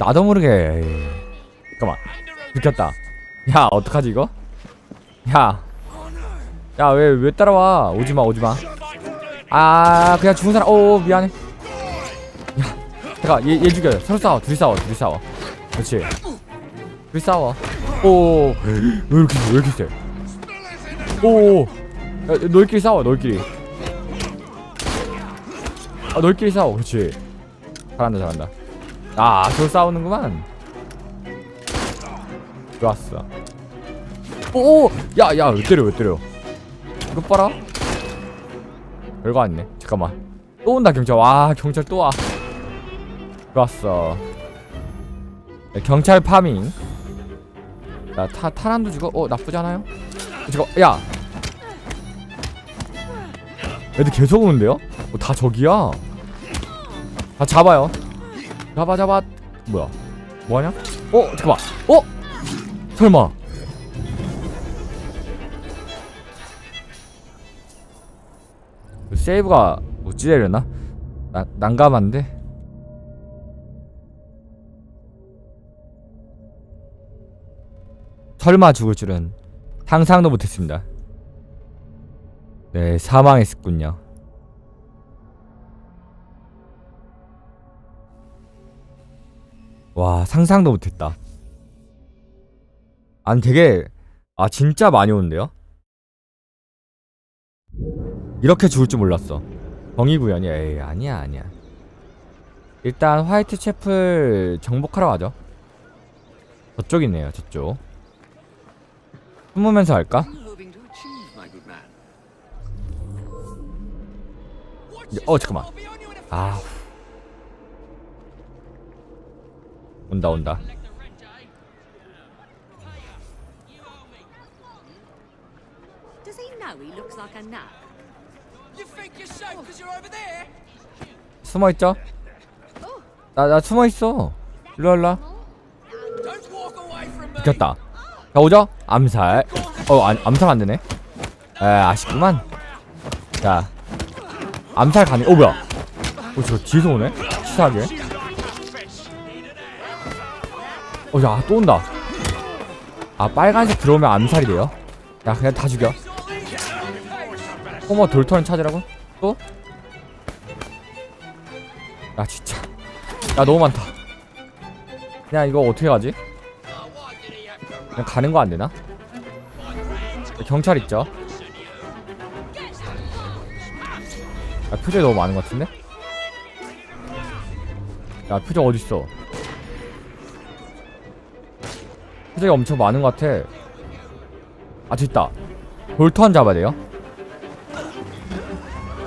나도 모르게 에이. 잠깐만. 들켰다. 야 어떡하지 이거? 야 야 왜 왜 따라와? 오지마 오지마. 아 그냥 죽은 사람 오 미안해. 야 잠깐 얘, 얘 죽여 서로 싸워 둘이 싸워 둘이 싸워. 그렇지. 둘이 싸워. 오왜 이렇게 세? 왜 이렇게 세? 오. 야, 너희끼리 싸워 너희끼리. 아 너희끼리 싸워. 그렇지. 잘한다 잘한다 아 저거 싸우는구만. 좋았어. 오오 야 야 왜 때려 왜 때려? 이거 봐라. 별거 아니네. 잠깐만. 또 온다 경찰. 와 경찰 또 와. 좋았어. 네, 경찰 파밍. 야 타, 타란도 죽어? 어 나쁘지 않아요? 저거 야! 애들 계속 오는데요? 어, 다 저기야? 다 잡아요 잡아 잡아 뭐야 뭐하냐? 어 잠깐만 어? 설마 세이브가 어찌 되려나? 나, 난감한데? 설마 죽을 줄은 상상도 못했습니다 네 사망했군요 와 상상도 못했다. 아니 되게 아 진짜 많이 오는데요? 이렇게 죽을 줄 몰랐어. 정의 구현이 에이 아니야 아니야. 일단 화이트 채플 정복하러 가죠. 저쪽이네요 저쪽. 숨으면서 할까? 어 잠깐만. 아 온다 온다 Does he know he looks like a nut? You think you're safe because you're over there? 숨어있죠? 나 나 숨어있어 일로 일로 Don't walk away from me. 비켰다 자 오죠? 암살 어 안, 암살 안되네 에 아쉽구만 자 암살 가능 어 뭐야 어 저거 뒤에서 오네 치사하게 어야 또 온다 아 빨간색 들어오면 암살이 돼요 야 그냥 다 죽여 호머 돌턴 찾으라고? 또? 야 진짜 야 너무 많다 그냥 이거 어떻게 가지? 그냥 가는 거 안 되나? 경찰 있죠? 야 표정이 너무 많은 것 같은데? 야 표정 어딨어? 표정이 엄청 많은 것 같아. 아 됐다. 돌턴 잡아야 돼요?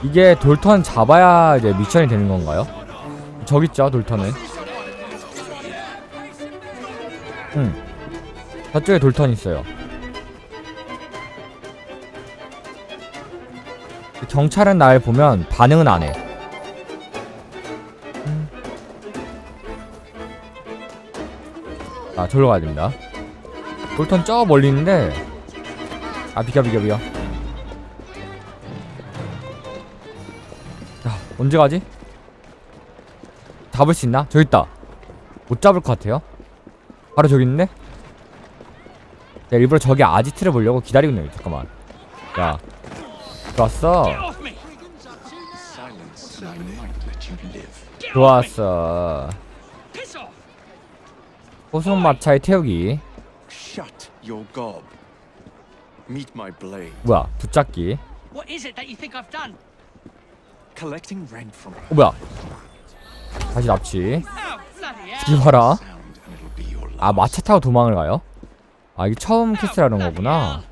이게 돌턴 잡아야 이제 미션이 되는 건가요? 저기 있죠 돌턴은 응. 저쪽에 돌턴 있어요. 경찰은 날 보면 반응은 안해. 음. 아 저리로 가야 됩니다 돌턴 저 멀리 있는데 아 비켜 비켜 비켜 야 언제 가지? 잡을 수 있나? 저기 있다 못 잡을 것 같아요 바로 저기 있는데? 내가 일부러 저기 아지트를 보려고 기다리고 있네 잠깐만 야 좋았어. 좋았어. 호송마차에 태우기 your gob. Meet my blade. 뭐야 붙잡기 What is it that you think I've done? Collecting rent from her. 어 뭐야 다시 납치 Oh, bloody hell. 뒤 봐라 Sound, and it'll be your 아 마차 타고 도망을 가요? 아 이게 처음 캐스라는 거구나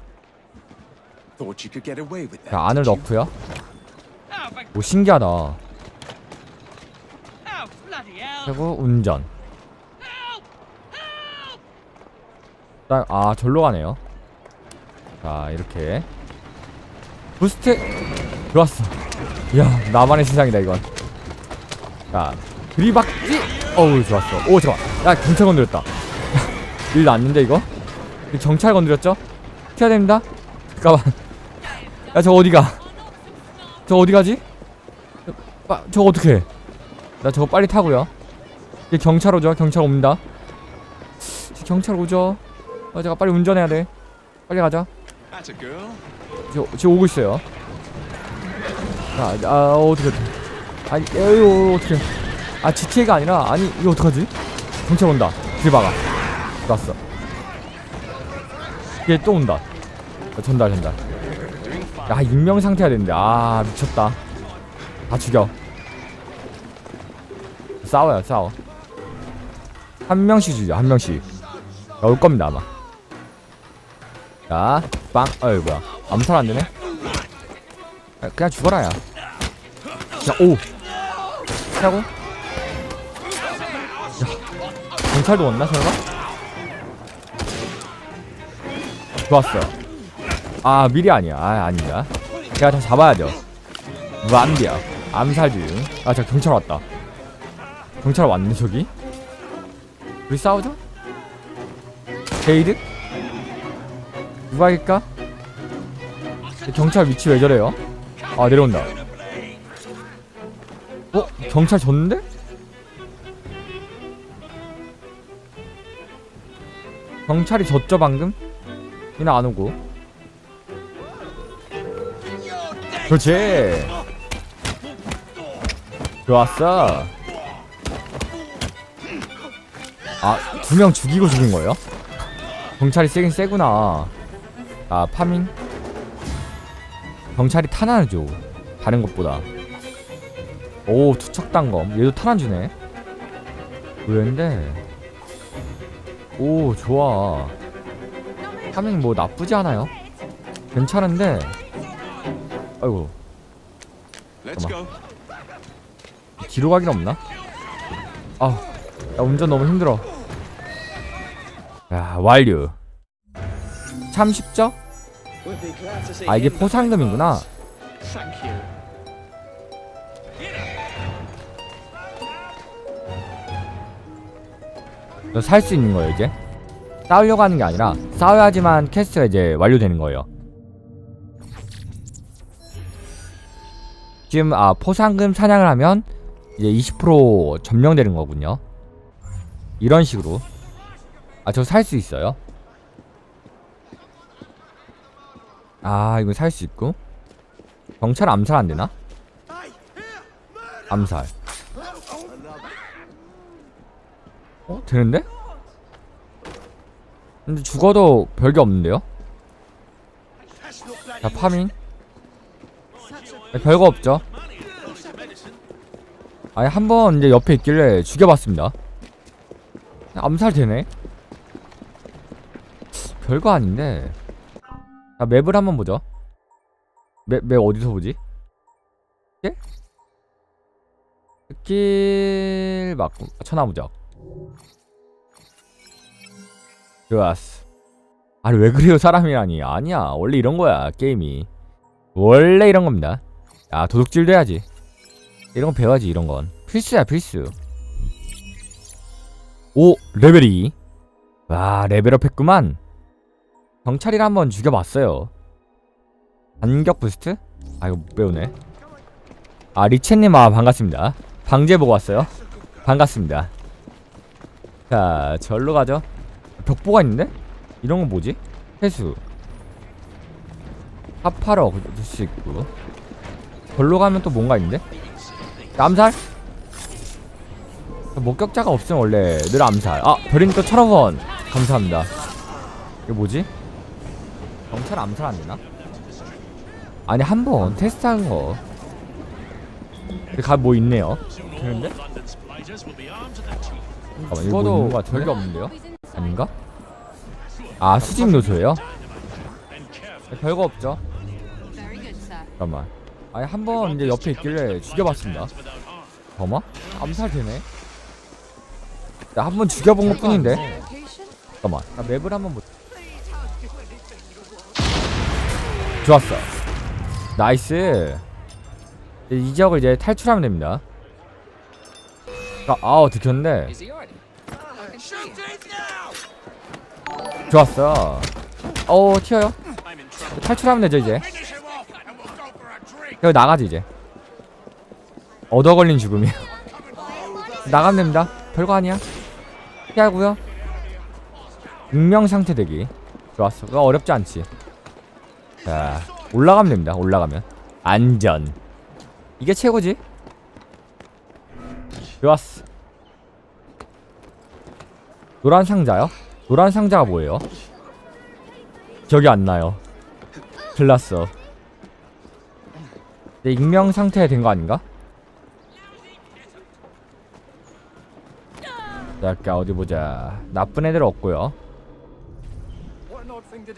Thought you could get away with that. 자 안을 did you? 넣고요 Oh, my, 오 신기하다 oh, bloody hell. 그리고 운전 딱, 아 절로 가네요. 자 이렇게. 부스트! 좋았어. 이야 나만의 세상이다 이건. 자 들이박기 어우 좋았어. 오 잠깐 야 경찰 건드렸다. 일 났는데 이거? 이 경찰 건드렸죠? 튀어야 됩니다. 잠깐만. 야 저거 어디가? 저 어디 가지? 저, 빠, 저거 어떻게 나 저거 빨리 타고요. 이제 경찰 오죠? 경찰 옵니다. 경찰 오죠 아 제가 빨리 운전해야 돼. 빨리 가자? 저, 지금 오고 있어요. 아, 아 어떻게 아니 에이 어떻게 아 GTA가 아니라 아니 이거 어떡하지? 경찰 온다. 뒤에 박아. 왔어. 얘 또 온다. 어, 전달 전달. 야 익명 상태야 되는데. 아 미쳤다. 다 죽여. 싸워요 싸워. 한 명씩 죽여 한 명씩. 야, 올 겁니다 아마 자 빵. 어이 뭐야. 암살 안 되네? 야, 그냥 죽어라 야야오. 하고. 야 경찰도 왔나 설마? 좋았어. 아 미리 아니야. 아 아니다. 제가 다 잡아야죠 무한비야 암살 중 아 저 경찰 왔다. 경찰 왔네 저기? 우리 싸우죠? 게이드? 누가 이길까? 경찰 위치 왜 저래요? 아 내려온다 어? 경찰 졌는데? 경찰이 졌죠 방금? 얘는 안 오고 그렇지 좋았어 아두 명 죽이고 죽인 거예요? 경찰이 세긴 세구나 아 파밍? 경찰이 탄환을 줘 다른 것보다. 오 투척단검. 얘도 탄환 주네. 의외인데. 오 좋아. 파밍 뭐 나쁘지 않아요? 괜찮은데. 아이고. Go. 뒤로 가긴 없나? 아우 야 운전 너무 힘들어. 야 완료. 참 쉽죠? 아 이게 포상금이구나. 살 수 있는 거예요 이제? 싸우려고 하는 게 아니라 싸워야지만 캐스트가 이제 완료되는 거예요. 지금 아 포상금 사냥을 하면 이제 20% 점령되는 거군요. 이런 식으로. 아 저 살 수 있어요 아 이거 살 수 있고 경찰 암살 안 되나? 암살 어? 되는데? 근데 죽어도 별게 없는데요? 자 파밍 네, 별거 없죠 아니 한 번 이제 옆에 있길래 죽여봤습니다 암살 되네 별거 아닌데 자 맵을 한번 보죠. 맵, 맵 어디서 보지? 예? 길 맞고 천하무적 좋았어. 아니 왜 그래요 사람이라니? 아니야. 원래 이런 거야 게임이. 원래 이런 겁니다. 아 도둑질도 해야지. 이런 건 배워야지 이런 건. 필수야 필수. 오 레벨 2와 레벨업 했구만 경찰이를 한번 죽여봤어요 반격 부스트? 아 이거 못 배우네 아 리첸님 아 반갑습니다 방제 보고 왔어요 반갑습니다 자 절로 가죠 벽보가 있는데? 이런 건 뭐지? 회수 하파러 넣을 수 있고 절로 가면 또 뭔가 있는데? 암살? 목격자가 없으면 원래 늘 암살 아 별인 또 천원원 감사합니다 이게 뭐지? 경찰 암살 안 되나? 아니 한 번 테스트한 거 가뭐 있네요 되는데? 잠깐만 이거 뭐 있는 거 같은데? 별게 없는데요? 아닌가? 아 수직 요소예요? 네, 별거 없죠 Very good, sir. 잠깐만 아니 한 번 이제 옆에 있길래 죽여봤습니다 범아? 암살 되네 나 한 번 죽여본 것 뿐인데 Location? 잠깐만 나 맵을 한번 보 좋았어. 나이스. 이 지역을 이제 탈출하면 됩니다. 아, 아우 him. 좋았어. 어 튀어요. 탈출하면 되죠 이제. 여기 나가지 이제. 얻어 걸린 죽음이에요. 나가면 됩니다. 별거 아니야. 피하고요. 익명 상태 되기. 좋았어. 어렵지 않지 자 올라가면 됩니다 올라가면 안전 이게 최고지 좋았어 노란 상자요? 노란 상자가 뭐예요? 기억이 안 나요 큰일 났어 내 익명 상태 된 거 아닌가? 자, 아까 어디 보자. 나쁜 애들 없고요.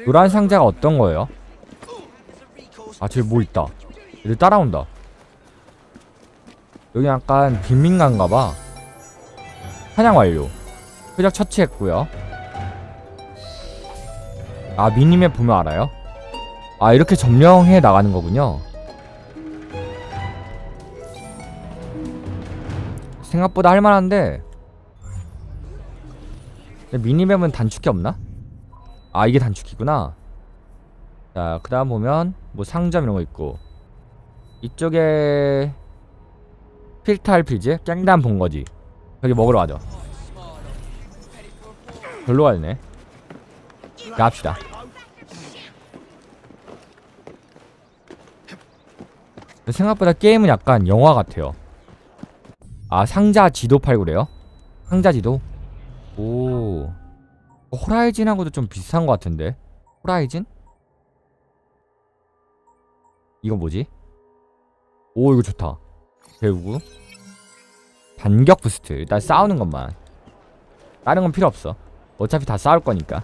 노란 상자가 어떤 거예요? 아, 저기 뭐 있다. 얘들 따라온다. 여기 약간 빈민가인가 봐. 사냥 완료. 표적 처치했고요. 아, 미니맵 보면 알아요? 아, 이렇게 점령해 나가는 거군요. 생각보다 할만한데 미니맵은 단축키 없나? 아 이게 단축키구나 자 그 다음 보면 뭐 상점 이런 거 있고. 이쪽에 필터 RPG 깽단 본 거지. 여기 먹으러 가죠. 별로 가야 되네 갑시다. 생각보다 게임은 약간 영화 같아요. 아 상자 지도 팔고 그래요? 상자 지도? 오. 어, 호라이즌하고도 좀 비슷한 것 같은데? 호라이즌? 이거 뭐지? 오 이거 좋다. 배우고. 반격 부스트. 일단 싸우는 것만. 다른 건 필요 없어. 어차피 다 싸울 거니까.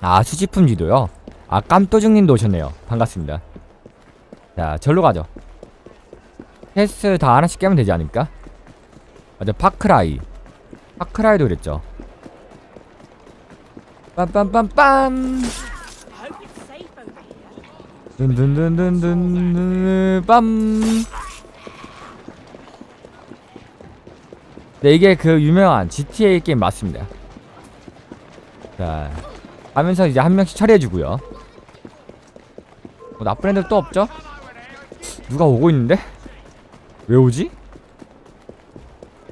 아 수집품 지도요? 아 깜또증님도 오셨네요. 반갑습니다. 자 절로 가죠. 퀘스트 다 하나씩 깨면 되지 않을까? 맞아 파크라이. 파크라이도 그랬죠. 빰빰빰빰 든든든든든 빰 네, 이게 그 유명한 GTA 게임 맞습니다. 자, 하면서 이제 한 명씩 처리해주고요. 뭐 나쁜 애들 또 없죠? 누가 오고 있는데? 왜 오지?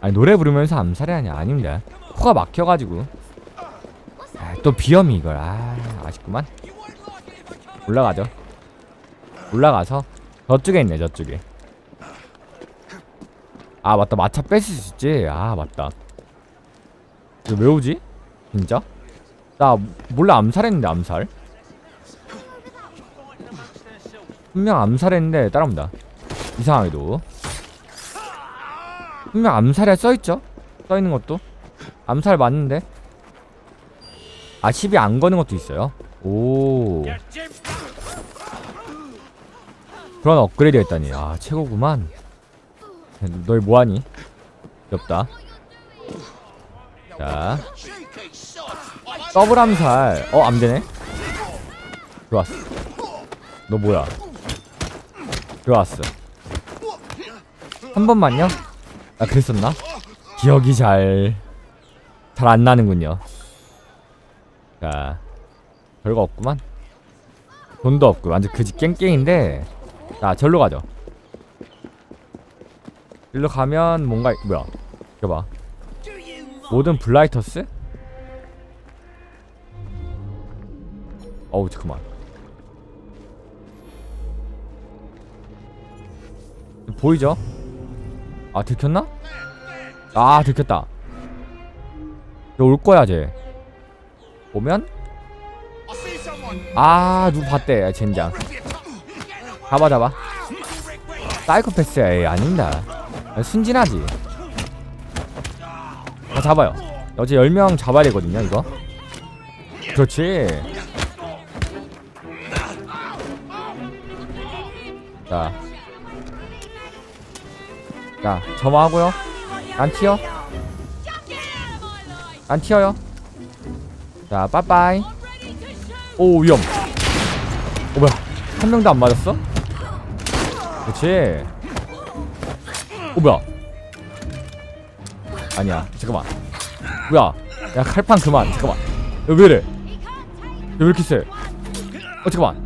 아니 노래 부르면서 암살이 아니 아닙니다. 코가 막혀가지고. 아, 또 비염이 이걸 아 아쉽구만. 올라가죠. 올라가서 저쪽에 있네 저쪽에. 아 맞다 마차 뺏을 수 있지. 아 맞다. 이거 왜 오지? 진짜? 나 몰라 암살했는데 암살. 분명 암살했는데 따라온다. 이상하게도. 분명 암살에 써있죠? 써있는 것도 암살 맞는데 아 10이 안 거는 것도 있어요 오 그런 업그레이드가 있다니. 아 최고구만. 너희 뭐하니? 귀엽다. 자. 더블 암살. 어 안되네. 좋았어. 너 뭐야? 좋았어. 한 번만요? 아 그랬었나? 기억이 잘... 잘 안 나는군요. 자. 별거 없구만. 돈도 없고. 완전 그지 깽깽인데 자 절로 가죠. 일로 가면 뭔가 뭐야? 이거 봐. 모든 블라이터스? 어우 잠깐만. 보이죠? 아 들켰나? 아 들켰다. 올 거야 쟤. 오면? 아 누구 봤대 아, 젠장 잡아 잡아 사이코패스야 에이 아닙니다 아, 순진하지 아 잡아요 어제 10명 잡아야 되거든요 이거 그렇지 자 자, 점화하고요. 안 튀어. 안 튀어요. 자, 빠빠이. 오, 위험. 오, 뭐야. 한 명도 안 맞았어? 그렇지. 오, 뭐야. 아니야. 잠깐만. 뭐야. 야, 칼판 그만. 잠깐만. 야, 왜 이래? 얘왜 이렇게 세? 어, 잠깐만.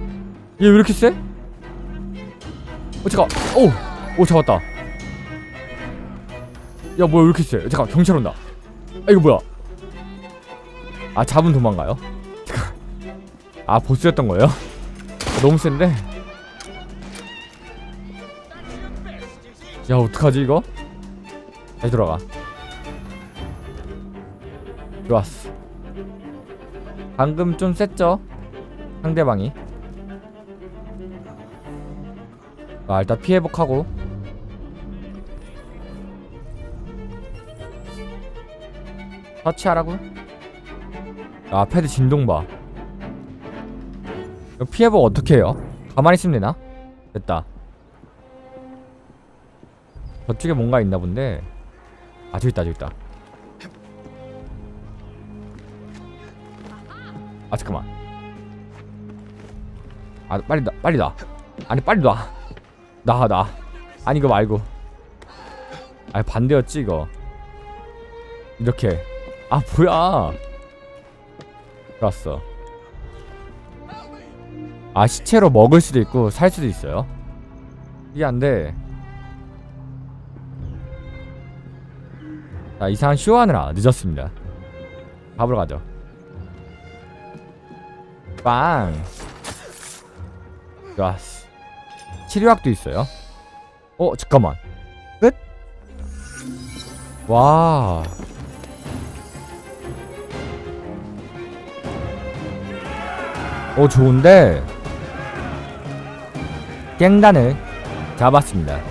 얘 왜 이렇게 세? 어, 잠깐. 오! 오, 잡았다. 야 뭐야 왜 이렇게 세? 잠깐 경찰 온다. 아 이거 뭐야? 아 잡은 도망가요? 아 보스였던 거예요? 너무 센데? 야 어떡하지 이거? 다시 돌아가. 좋았어. 방금 좀 셌죠? 상대방이. 아 일단 피해 복하고 터치하라고? 아 패드 진동 봐 피해복 어떻게 해요? 가만히 있으면 되나? 됐다 저쪽에 뭔가 있나 본데 아 저기 있다 저기 있다 아 잠깐만 아 빨리 나 빨리 나 아니 빨리 놔 나, 나. 아니, 이거 말고. 아니, 반대였지, 이거. 이렇게. 아, 뭐야. 좋았어. 아, 시체로 먹을 수도 있고, 살 수도 있어요. 이게 안 돼. 자, 이상한 쇼하느라 늦었습니다. 밥으로 가죠. 빵. 좋았어. 치료약도 있어요. 어 잠깐만. 끝? 와. 어 좋은데 깽단을 잡았습니다.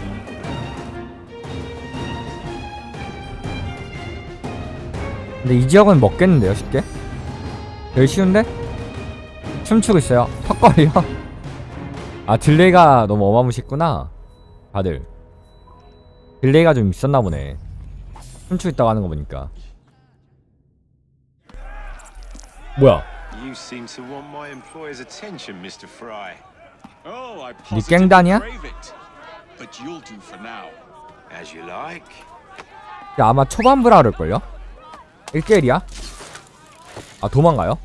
근데 이 지역은 먹겠는데요 쉽게? 되게 쉬운데? 춤추고 있어요. 턱걸이요. 아 딜레이가 너무 어마무시했구나 다들 딜레이가 좀 있었나 보네 춤추고 있다고 하는 거 보니까 뭐야 You seem to want my employer's attention, Mr. Fry. Oh, I 니 positively 깽단이야? crave it. But you'll do for now. As you like. 야, 아마 초반부라 그럴걸요? 1대1이야? 아 도망가요?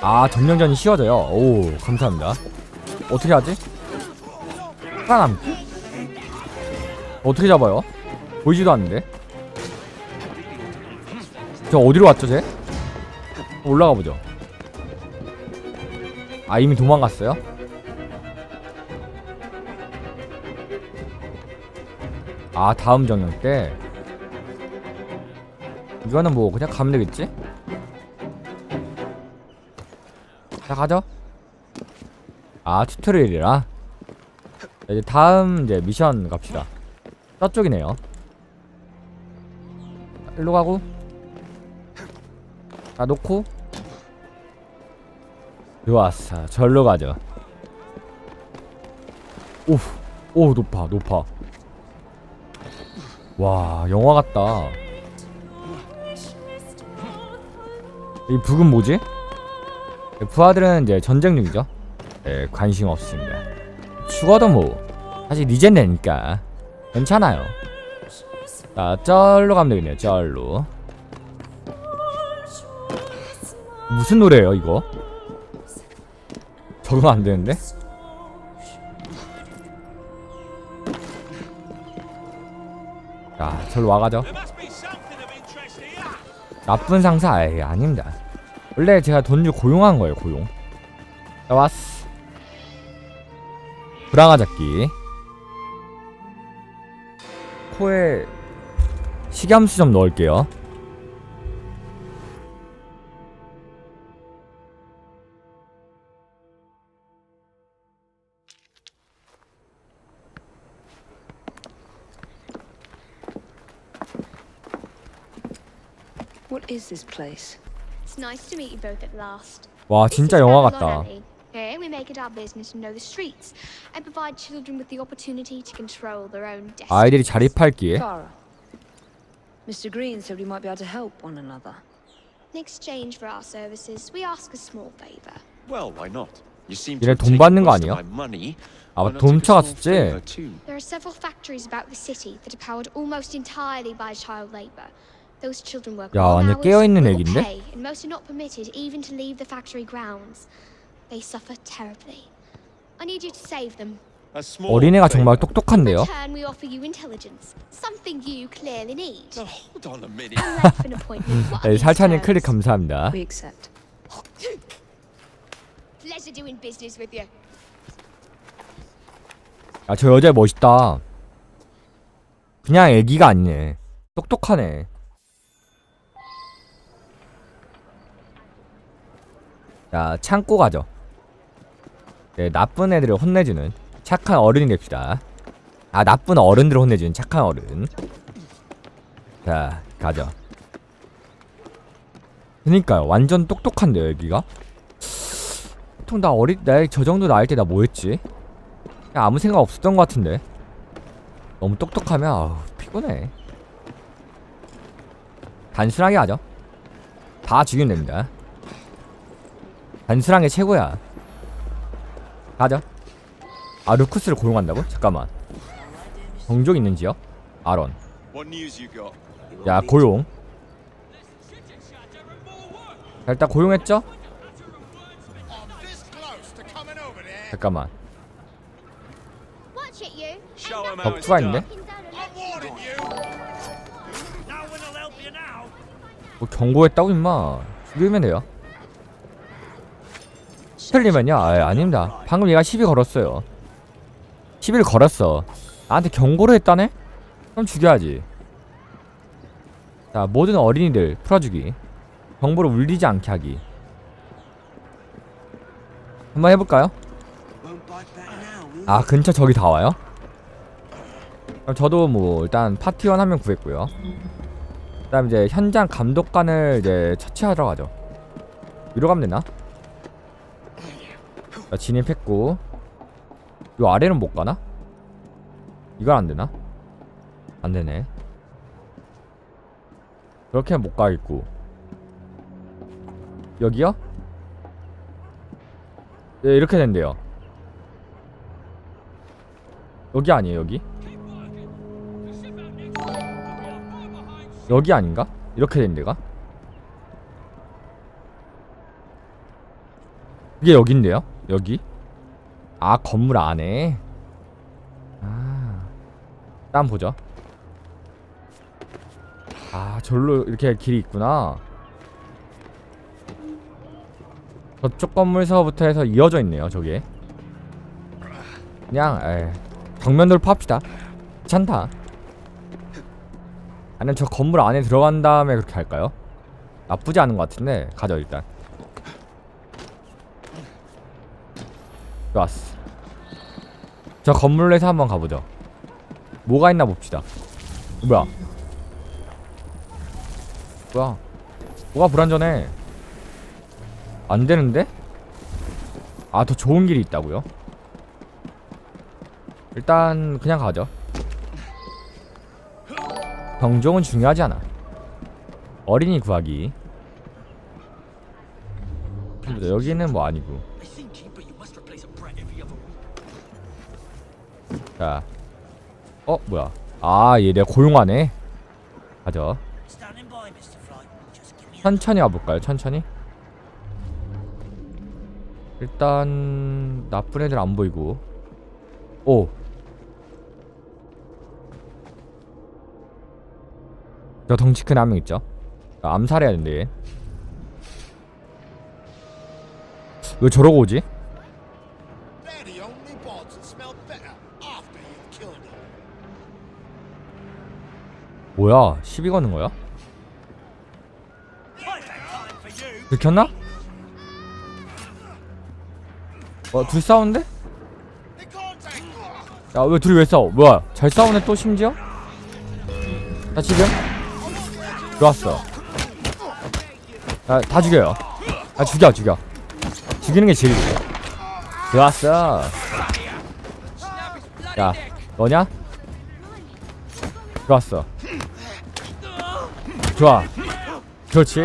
아 점령전이 쉬워져요 오 감사합니다 어떻게 하지? 살아남기? 어떻게 잡아요? 보이지도 않는데 저 어디로 왔죠 쟤? 올라가 보죠 아 이미 도망갔어요? 아 다음 정령 때? 이거는 뭐 그냥 가면 되겠지? 자 가죠? 아 튜토리얼이라? 자, 이제 다음 이제 미션 갑시다. 저쪽이네요. 자, 일로 가고. 자 놓고. 좋았어 절로 가죠. 오오 높아 높아 와 영화 같다 이 북은 뭐지? 부하들은 이제 전쟁 중이죠 네, 관심 없습니다 죽어도 뭐 사실 이젠 되니까 괜찮아요 자 쩔로 가면 되겠네요 쩔로 무슨 노래예요 이거? 적응 안 되는데? 자 절로 와가죠? 나쁜 상사 에이 아닙니다. 원래 제가 돈 주고 고용한 거예요 고용. 자 왔어 브라가 잡기. 코에 식염수 좀 넣을게요 What is this place? It's nice to meet you both at last. 와 This 진짜 is 영화 Babylon 같다 Alley. Here we make it our business to know the streets and provide children with the opportunity to control their own destiny. 아이들이 자립할기에 Farah. Mr. Green said we might be able to help one another. In exchange for our services, we ask a small favor. Well, why not? You seem 얘네 to have 돈 taken 받는 거 most of 아니야? my money. 아 Why not take a 돔차 small favor 갔었지? too? There are several factories about the city that are powered almost entirely by child labor. Those children work 야, long 완전 hours, 깨어있는 little 애기인데? pay, and most are not permitted even to leave the factory grounds. They suffer terribly. I need you to save them. A small 어린애가 정말 favor. 똑똑한데요. In return, we offer you intelligence, something you clearly need. Now, hold on a minute. And late for an appointment. What 네, are 살차님 these 클릭 terms? 감사합니다. We accept. Pleasure doing business with you. 야, 저 여자 멋있다. 그냥 애기가 아니네. 똑똑하네. 자, 창고 가죠. 네, 나쁜 애들을 혼내주는 착한 어른이 됩시다. 아, 나쁜 어른들을 혼내주는 착한 어른. 자, 가죠. 그니까요, 완전 똑똑한데요, 여기가? 보통 나 어릴 때, 저 정도 나이 때나 뭐했지? 아무 생각 없었던 것 같은데 너무 똑똑하면 아우 피곤해 단순하게 하죠 다 죽이면 됩니다 단순한 게 최고야. 가죠 아 루쿠스를 고용한다고? 잠깐만. 정족 있는 지역? 아론? 야 고용. 자 일단 고용했죠? 잠깐만. Down a 뭐 경고했다고 임마. 죽이면 돼요 틀리면요. 아 아닙니다. 방금 얘가 시비 걸었어요. 시비를 걸었어. 나한테 경고를 했다네? 그럼 죽여야지. 자 모든 어린이들 풀어주기. 정보를 울리지 않게 하기. 한번 해볼까요? 아 근처 저기 다 와요? 그럼 저도 뭐 일단 파티원 한 명 구했고요. 그 다음 이제 현장 감독관을 이제 처치하러 가죠. 위로 가면 되나? 자 진입했고 요 아래는 못 가나? 이건 안 되나? 안 되네 그렇게는 못 가겠고 여기요? 네 이렇게 된대요 여기 아니에요 여기? 여기 아닌가? 이렇게 된 데가? 이게 여긴데요? 여기? 아 건물 안에. 아 일단 보죠. 아 절로 이렇게 길이 있구나. 저쪽 건물서부터 해서 이어져 있네요 저게. 그냥 에 정면 돌파합시다. 괜찮다. 아니면 저 건물 안에 들어간 다음에 그렇게 할까요? 나쁘지 않은 것 같은데 가죠 일단 좋았어 저 건물에서 한번 가보죠 뭐가 있나 봅시다 뭐야 뭐야 뭐가 불안전해 안 되는데? 아 더 좋은 길이 있다고요? 일단 그냥 가죠 경종은 중요하지 않아. 어린이 구하기. 여기는 뭐 아니고. 자, 어 뭐야? 아, 얘 내가 고용하네. 가죠. 천천히 와볼까요? 천천히. 일단 나쁜 애들 안 보이고. 오, 저 덩치 큰 한 명 있죠? 아, 암살해야. 얘. 왜 저러고 오지? 뭐야? 시비 거는 거야? 들켰나? 어, 둘 싸우는데? 야, 왜 둘이 왜 싸워? 뭐야? 잘 싸우네 또 심지어? 자, 지금? 좋았어. 야, 다 죽여요. 아, 죽여, 죽여. 죽이는 게 제일 좋아. 좋았어. 야, 너냐? 좋았어. 좋아. 그렇지.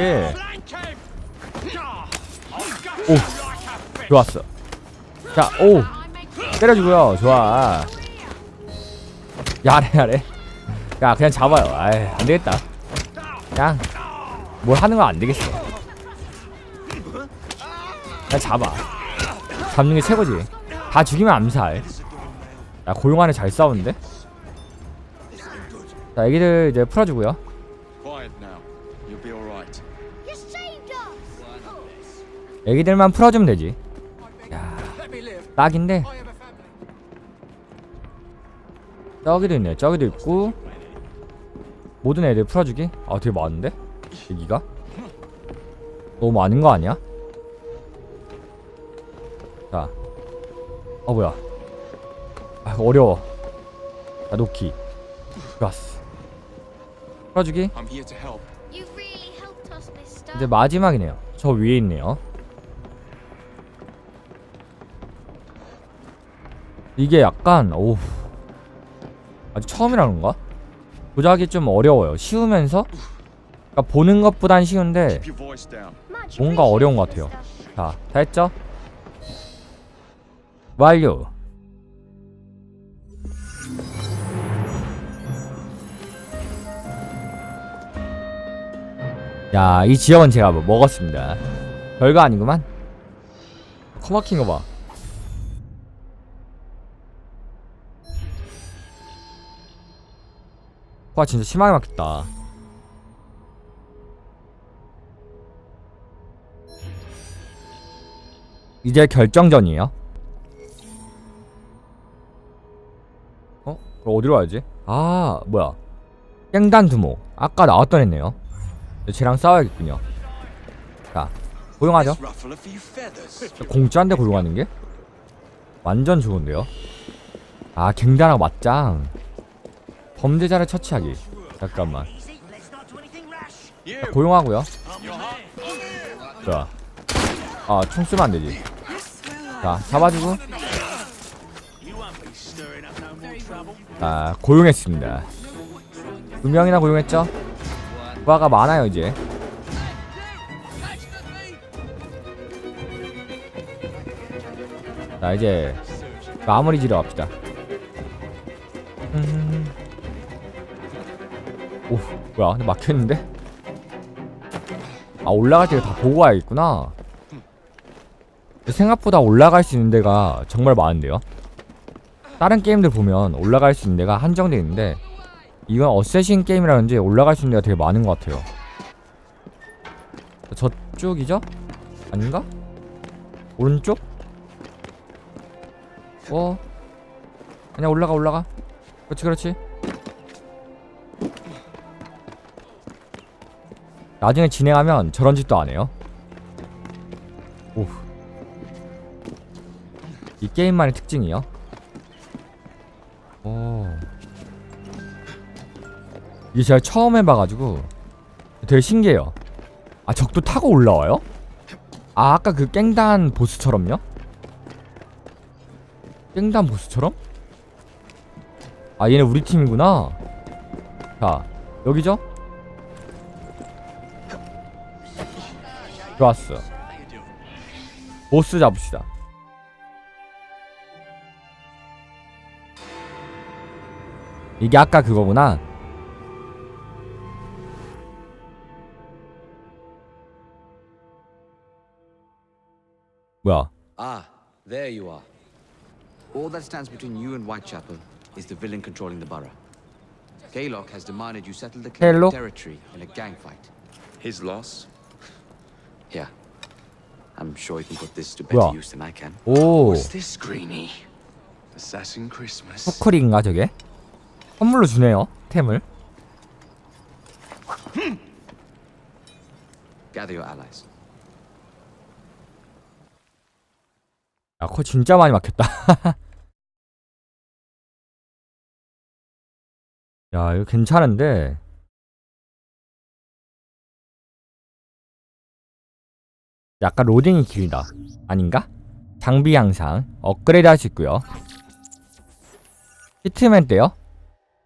오. 좋았어. 자, 오. 때려주고요. 좋아. 야래, 야래. 야, 그냥 잡아요. 아이, 안 되겠다. 그냥, 뭘 하는 건안 되겠어. 그냥 잡아. 잡는 게 최고지. 다 죽이면 암살. 야 고용안에 잘 싸우는데? 자 애기들 이제 풀어주고요 애기들만 풀어주면 되지 야 딱인데 저기도 있네 저기도 있고 모든 애들 풀어주기? 아 되게 많은데? 여기가? 너무 많은 거 아니야? 자. 어 뭐야 아 어려워 자 놓기 좋았어 풀어주기. 이제 마지막이네요 저 위에 있네요 이게 약간 오우 아직 처음이라는 건가? 조작이 좀 어려워요 쉬우면서 그러니까 보는 것보단 쉬운데 뭔가 어려운 것 같아요. 자, 다 했죠? 완료. 야, 이 지역은 제가 뭐 먹었습니다. 별거 아니구만. 코 막힌 거 봐. 코가 진짜 심하게 막혔다. 이제 결정전이에요. 어? 그럼 어디로 가야지? 아, 뭐야? 깽단 두모. 아까 나왔던 애네요. 쟤랑 싸워야겠군요. 자, 고용하죠. 공짜인데 고용하는 게? 완전 좋은데요? 아, 갱단하고 맞짱. 범죄자를 처치하기. 잠깐만. 자, 고용하고요. 자, 아, 총 쓰면 안 되지. 자, 잡아주고. 자, 고용했습니다. 두 명이나 고용했죠? 부하가 많아요, 이제. 자, 이제 마무리 지러 갑시다. 음. 오, 뭐야? 근데 막혔는데? 아, 올라갈 때다 보고 가야겠구나. 생각보다 올라갈 수 있는 데가 정말 많은데요. 다른 게임들 보면 올라갈 수 있는 데가 한정돼 있는데 이건 어쌔신 게임이라는지 올라갈 수 있는 데가 되게 많은 것 같아요. 저쪽이죠? 아닌가? 오른쪽? 어? 아니야 올라가 올라가. 그렇지 그렇지. 나중에 진행하면 저런 짓도 안 해요. 오. 이 게임만의 특징이요. 오. 이게 제가 처음 해봐가지고 되게 신기해요. 아 적도 타고 올라와요? 아 아까 그 깽단 보스처럼요? 깽단 보스처럼? 아 얘네 우리 팀이구나. 자 여기죠? 좋았어. 보스 잡읍시다. 이게 아까 그거구나. 뭐야? Ah, there you are. All that stands between you and Whitechapel is the villain controlling the borough. Kaylock has demanded you settle the claim Kaylock? of territory in a gang fight. His loss. Yeah. I'm sure you can put this to better 뭐야? use than I can. 오, What's this, Greenie? Assassin Christmas. 후크리인가 저게? 선물로 주네요. 템을. Gather your allies. 야, 코 진짜 많이 막혔다. 야, 이거 괜찮은데. 약간 로딩이 길다. 아닌가? 장비 향상 업그레이드 있고요. 히트맨 때요?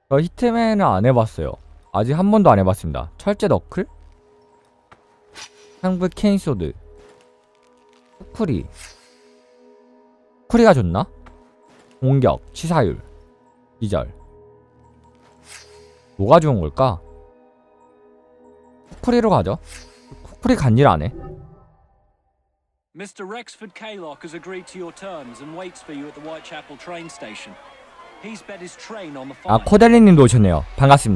저 히트맨은 안 해봤어요. 아직 한 번도 안 해봤습니다. 철제 너클? 상부 케인소드 후크리 후크리가 좋나? 공격, 치사율, 기절 뭐가 좋은 걸까? 후크리로 가죠 후크리 간일 안 해. Mr. Rexford Kaylock has agreed to your terms and waits for you at the Whitechapel train station. 아 코델리님도 오셨네요 반갑습니다